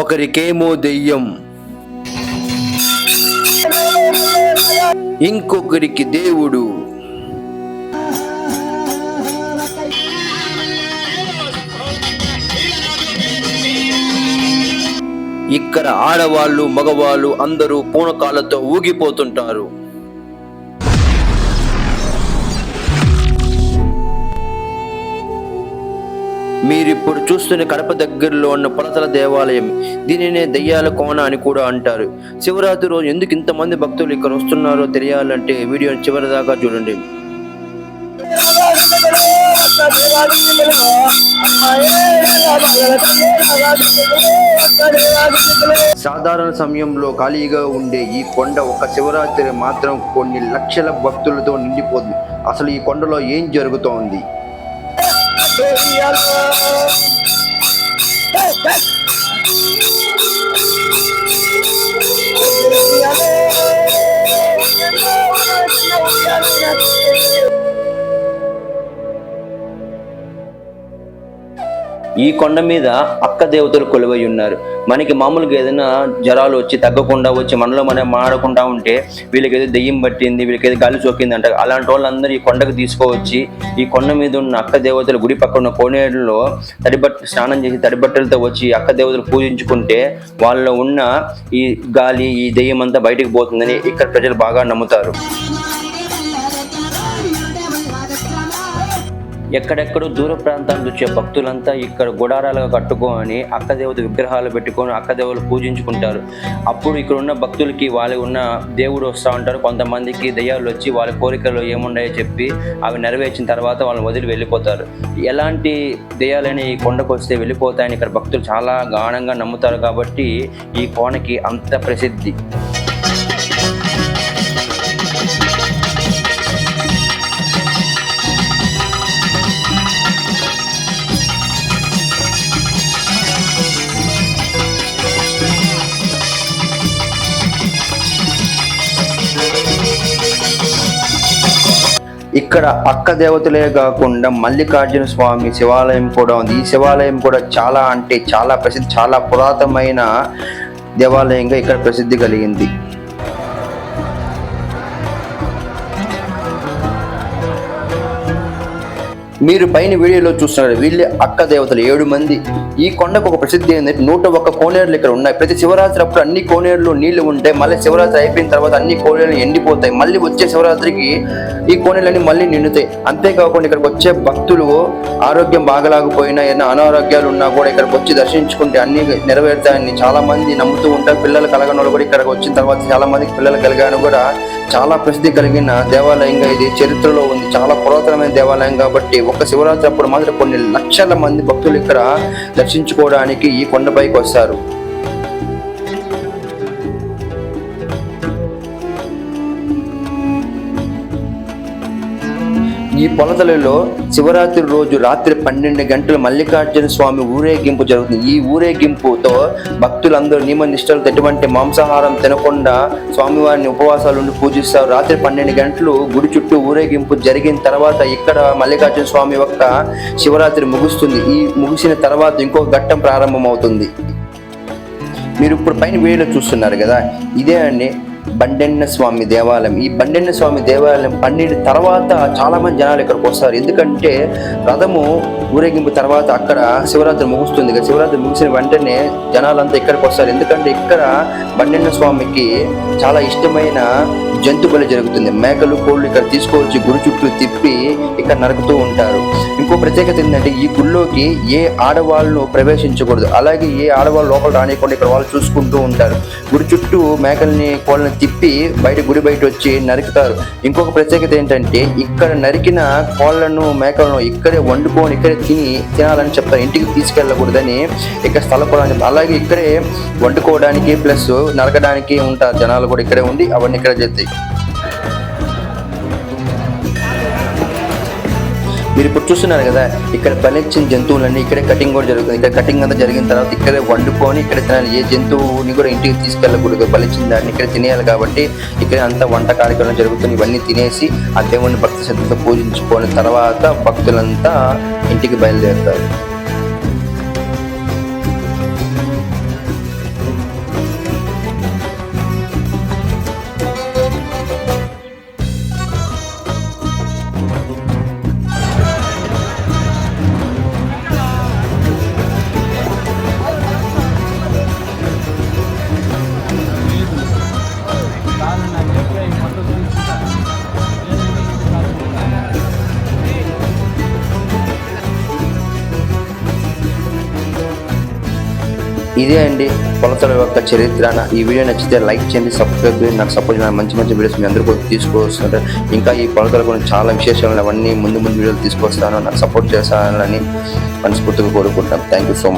ఒకరికేమో దెయ్యం. ఇంకొకరికి దేవుడు. ఇక్కడ ఆడవాళ్ళు మగవాళ్ళు అందరూ పూనకాలతో ఊగిపోతుంటారు. మీరిప్పుడు చూస్తున్న కడప దగ్గరలో ఉన్న పొలతల దేవాలయం. దీనినే దయ్యాల కోన అని కూడా అంటారు. శివరాత్రి రోజు ఎందుకు ఇంతమంది భక్తులు ఇక్కడ వస్తున్నారో తెలియాలంటే వీడియోని చివరి దాకా చూడండి. సాధారణ సమయంలో ఖాళీగా ఉండే ఈ కొండ ఒక శివరాత్రి మాత్రం కొన్ని లక్షల భక్తులతో నిండిపోతుంది. అసలు ఈ కొండలో ఏం జరుగుతోంది? Hey, hey. ఈ కొండ మీద అక్క దేవతలు కొలువై ఉన్నారు. మనకి మామూలుగా ఏదైనా జ్వరాలు వచ్చి తగ్గకుండా వచ్చి మనలో మనం మాడకుండా ఉంటే వీళ్ళకి ఏదో దెయ్యం పట్టింది వీళ్ళకి ఏదో గాలి సోకింది అంటారు అలాంటి వాళ్ళందరూ ఈ కొండకు తీసుకువచ్చి ఈ కొండ మీద ఉన్న అక్క దేవతల గుడి పక్కన ఉన్న కోనేరులో తడిబట్ట స్నానం చేసి తడిబట్టలతో వచ్చి అక్క దేవతలు పూజించుకుంటే వాళ్ళలో ఉన్న ఈ గాలి ఈ దెయ్యం అంతా బయటకు పోతుందని ఇక్కడ ప్రజలు బాగా నమ్ముతారు. ఎక్కడెక్కడో దూర ప్రాంతాల నుంచి వచ్చే భక్తులంతా ఇక్కడ గుడారాలుగా కట్టుకొని అక్కదేవత విగ్రహాలు పెట్టుకొని అక్కదేవులు పూజించుకుంటారు. అప్పుడు ఇక్కడ ఉన్న భక్తులకి వాళ్ళు ఉన్న దేవుడు వస్తూ ఉంటారు కొంతమందికి దయ్యాలు వచ్చి వాళ్ళ కోరికలు ఏమున్నాయో చెప్పి అవి నెరవేర్చిన తర్వాత వాళ్ళని వదిలి వెళ్ళిపోతారు. ఎలాంటి దయ్యాలని ఈ కొండకు వస్తే వెళ్ళిపోతాయని ఇక్కడ భక్తులు చాలా గాఢంగా నమ్ముతారు కాబట్టి ఈ కోనకి అంత ప్రసిద్ధి. ఇక్కడ అక్క దేవతలే కాకుండా మల్లికార్జున స్వామి శివాలయం కూడా ఉంది. ఈ శివాలయం కూడా చాలా అంటే చాలా ప్రసిద్ధి చాలా పురాతనమైన దేవాలయంగా ఇక్కడ ప్రసిద్ధి కలిగింది. మీరు పైన వీడియోలో చూస్తున్నారు వీళ్ళే అక్క దేవతలు ఏడు మంది. ఈ కొండకు ఒక ప్రసిద్ధి ఏంటంటే నూట ఒక్క కోనేరులు ఇక్కడ ఉన్నాయి. ప్రతి శివరాత్రి అప్పుడు అన్ని కోనేరులు నీళ్ళు ఉంటాయి మళ్ళీ శివరాత్రి అయిపోయిన తర్వాత అన్ని కోనేరులు ఎండిపోతాయి. మళ్ళీ వచ్చే శివరాత్రికి ఈ కోనేరులన్నీ మళ్ళీ నిండుతాయి. అంతేకాకుండా ఇక్కడికి వచ్చే భక్తులు ఆరోగ్యం బాగలేకపోయినా ఏదైనా అనారోగ్యాలు ఉన్నా కూడా ఇక్కడికి వచ్చి దర్శించుకుంటే అన్ని నెరవేరుతాయని చాలా మంది నమ్ముతూ ఉంటారు. పిల్లలు కలగని వాళ్ళు కూడా ఇక్కడికి వచ్చిన తర్వాత చాలా మందికి పిల్లలు కలిగాను కూడా చాలా ప్రసిద్ధి కలిగిన దేవాలయంగా ఇది చరిత్రలో ఉంది. చాలా పురాతనమైన దేవాలయం కాబట్టి ఒక శివరాత్రి అప్పుడు మాత్రం కొన్ని లక్షల మంది భక్తులు ఇక్కడ దర్శించుకోవడానికి ఈ కొండపైకి వస్తారు. ఈ పొలతలలో శివరాత్రి రోజు రాత్రి పన్నెండు గంటలు మల్లికార్జున స్వామి ఊరేగింపు జరుగుతుంది. ఈ ఊరేగింపుతో భక్తులందరూ నియమ నిష్టలతో ఎటువంటి మాంసాహారం తినకుండా స్వామివారిని ఉపవాసాలు ఉండి పూజిస్తారు. రాత్రి పన్నెండు గంటలు గుడి చుట్టూ ఊరేగింపు జరిగిన తర్వాత ఇక్కడ మల్లికార్జున స్వామి యొక్క శివరాత్రి ముగుస్తుంది. ఈ ముగిసిన తర్వాత ఇంకొక ఘట్టం ప్రారంభమవుతుంది. మీరు ఇప్పుడు పైన వీడియోలో చూస్తున్నారు కదా ఇదే అండి బండెన్న స్వామి దేవాలయం. ఈ బండెన్న స్వామి దేవాలయం పన్నెండు తర్వాత చాలా మంది జనాలు ఇక్కడికి వస్తారు. ఎందుకంటే రథము ఊరేగింపు తర్వాత అక్కడ శివరాత్రి ముగుస్తుంది కదా. శివరాత్రి ముగిసిన వెంటనే జనాలంతా ఇక్కడికి వస్తారు. ఎందుకంటే ఇక్కడ బండెన్న స్వామికి చాలా ఇష్టమైన జంతు బలి జరుగుతుంది. మేకలు కోళ్ళు ఇక్కడ తీసుకొచ్చి గుడి చుట్టూ తిప్పి ఇక్కడ నరుకుతూ ఉంటారు. ఇంకో ప్రత్యేకత ఏంటంటే ఈ గుళ్ళోకి ఏ ఆడవాళ్ళు ప్రవేశించకూడదు. అలాగే ఏ ఆడవాళ్ళు లోపల రానియకుండా ఇక్కడ వాళ్ళు చూసుకుంటూ ఉంటారు. గుడి చుట్టూ మేకల్ని కోళ్ళని తిప్పి బయట గుడి బయట వచ్చి నరుకుతారు. ఇంకొక ప్రత్యేకత ఏంటంటే ఇక్కడ నరికిన కోళ్ళను మేకలను ఇక్కడే వండుకొని ఇక్కడే తిని తినాలని చెప్తారు. ఇంటికి తీసుకెళ్ళకూడదని ఇక్కడ స్థల అలాగే ఇక్కడే వండుకోవడానికి ప్లస్ నరకడానికి ఉంటారు జనాలు కూడా ఇక్కడే ఉండి అవన్నీ ఇక్కడ చేస్తాయి. మీరు ఇప్పుడు చూస్తున్నారు కదా ఇక్కడ బలిచ్చిన జంతువులన్నీ ఇక్కడే కటింగ్ కూడా జరుగుతుంది. ఇక్కడ కటింగ్ అంతా జరిగిన తర్వాత ఇక్కడే వండుకొని ఇక్కడ తినాలి. ఏ జంతువుని కూడా ఇంటికి తీసుకెళ్ళకూడదు. బలిచ్చిన దాన్ని ఇక్కడ తినేయాలి కాబట్టి ఇక్కడ అంతా వంట కార్యక్రమం జరుగుతుంది. ఇవన్నీ తినేసి ఆ దేవుని భక్తి శ్రద్ధతో పూజించుకొని తర్వాత భక్తులంతా ఇంటికి బయలుదేరుతారు. ఇదే అండి కొలతల యొక్క చరిత్ర ఈ వీడియో నచ్చితే లైక్ చేయండి సబ్స్క్రైబ్ చేయండి. నాకు సపోర్ట్ చేయండి మంచి మంచి వీడియోస్ మీ అందరూ కూడా తీసుకొస్తుంటారు. ఇంకా ఈ కొలతల గురించి చాలా విశేషాలు అవన్నీ ముందు ముందు వీడియోలు తీసుకొస్తాను. నాకు సపోర్ట్ చేస్తానని మనస్ఫూర్తిగా కోరుకుంటాం థ్యాంక్ యూ సో మచ్